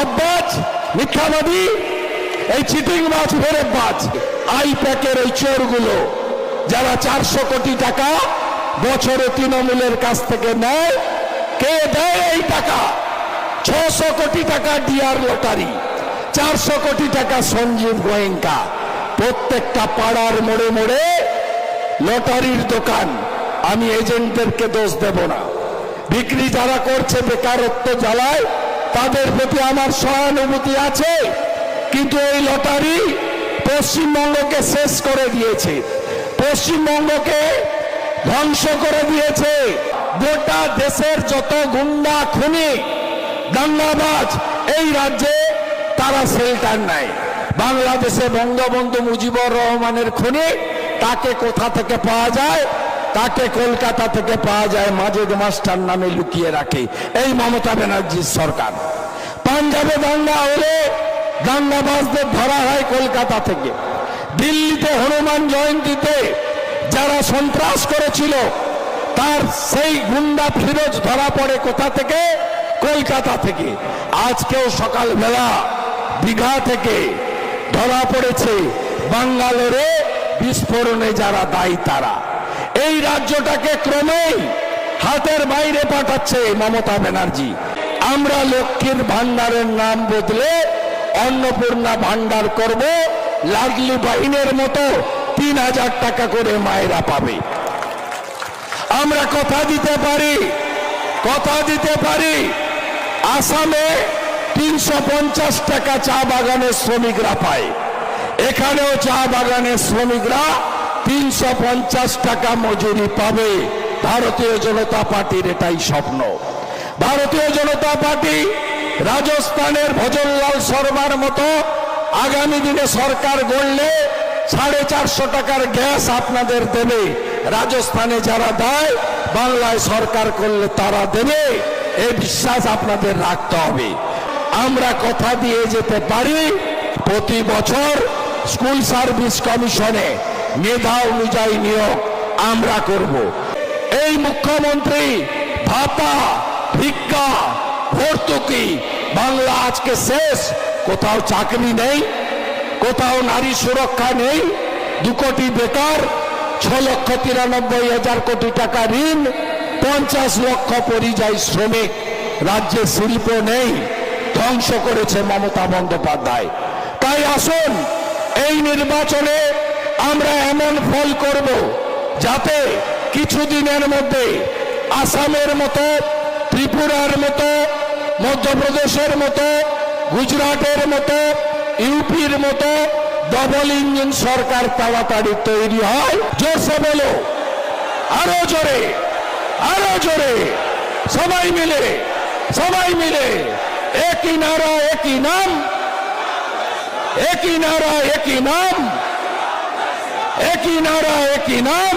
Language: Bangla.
ঢপবাজ মিথ্যাবাদী এই চিটিং মাছ ফেরত বাজ, আই প্যাকের এই চোরগুলো, যারা চারশো কোটি টাকা বছরে তৃণমূলের কাছ থেকে নেয়, কে দেয় এই টাকা? ছশো কোটি টাকা ডিআর লটারি, চারশো কোটি টাকা সঞ্জীব গোয়েঙ্কা, প্রত্যেকটা পাড়ার মোড়ে মোড়ে লটারির দোকান, আমি এজেন্টদেরকে দোষ দেব না। বিক্রি যারা করছে বেকারত্ব জ্বালায় তাদের প্রতি আমার সহানুভূতি আছে, কিন্তু এই লটারি পশ্চিমবঙ্গকে শেষ করে দিয়েছে। পশ্চিমবঙ্গকে ধ্বংস করে দিয়েছে। গোটা দেশের যত গুন্ডা, খুনি, দাঙ্গাবাজ এই রাজ্যে, তারা শেল্টার নেয়। বাংলাদেশে বঙ্গবন্ধু মুজিবুর রহমানের খুনি, তাকে কোথা থেকে পাওয়া যায়? তাকে কলকাতা থেকে পাওয়া যায় মাজেদ মাস্টার নামে লুকিয়ে রাখে। এই মমতা ব্যানার্জির সরকার। পাঞ্জাবে দাঙ্গা হলে দাঙ্গাবাজদের ধরা হয় কলকাতা থেকে। দিল্লিতে হনুমান জয়ন্তীতে যারা সন্ত্রাস করেছিল, তার সেই গুন্ডা ফিরোজ ধরা পড়ে কোথা থেকে? কলকাতা থেকে। আজকেও সকালবেলা দীঘা থেকে ধরা পড়েছে। বাঙ্গালোরে বিস্ফোরণে যারা দায়ী তারা। এই রাজ্যটাকে ক্রমেই হাতের বাইরে পাঠাচ্ছে মমতা ব্যানার্জি। আমরা লক্ষ্মীর ভান্ডারের নাম বদলে অন্নপূর্ণা ভান্ডার করব লাডলি বাহিনের মতো তিন হাজার টাকা করে মায়েরা পাবে। আমরা কথা দিতে পারি, কথা দিতে পারি, আসামে তিনশো পঞ্চাশ টাকা চা বাগানের শ্রমিকরা পায়। এখানেও চা বাগানের শ্রমিকরা তিনশো পঞ্চাশ টাকা মজুরি পাবে। ভারতীয় জনতা পার্টির এটাই স্বপ্ন। ভারতীয় জনতা পার্টি রাজস্থানের ভজনলাল শর্মার মতো আগামী দিনে সরকার গড়লে সাড়ে চারশো টাকার গ্যাস আপনাদের দেবে। রাজস্থানে যারা দেয়, বাংলায় সরকার করলে তারা দেবে। এই বিশ্বাস আপনাদের রাখতে হবে। আমরা কথা দিয়ে যেতে পারি প্রতি বছর স্কুল সার্ভিস কমিশনে। মেধা অনুযায়ী নিয়োগ আমরা করব। এই মুখ্যমন্ত্রী ভাতা, ভিক্ষা, ভর্তুকি, বাংলা আজকে শেষ। কোথাও চাকরি নেই, কোথাও নারী সুরক্ষা নেই, দু কোটি বেকার, ছ লক্ষ তিরানব্বই হাজার কোটি টাকা ঋণ, পঞ্চাশ লক্ষ পরিযায়ী শ্রমিক। রাজ্যে শিল্প নেই, ধ্বংস করেছে মমতা বন্দ্যোপাধ্যায়। তাই আসুন, এই নির্বাচনে আমরা এমন ফল করব যাতে কিছুদিনের মধ্যে আসামের মতো, ত্রিপুরার মতো, মধ্যপ্রদেশের মতো, গুজরাটের মতো, ইউপির মতো ডবল ইঞ্জিন সরকার তাড়াতাড়ি তৈরি হয়। জোরসে বলো। আরও জোরে। আরও জোরে। সবাই মিলে। সবাই মিলে। একই নারা, একই নাম। একই নারা, একই নাম। একই নারা একই নাম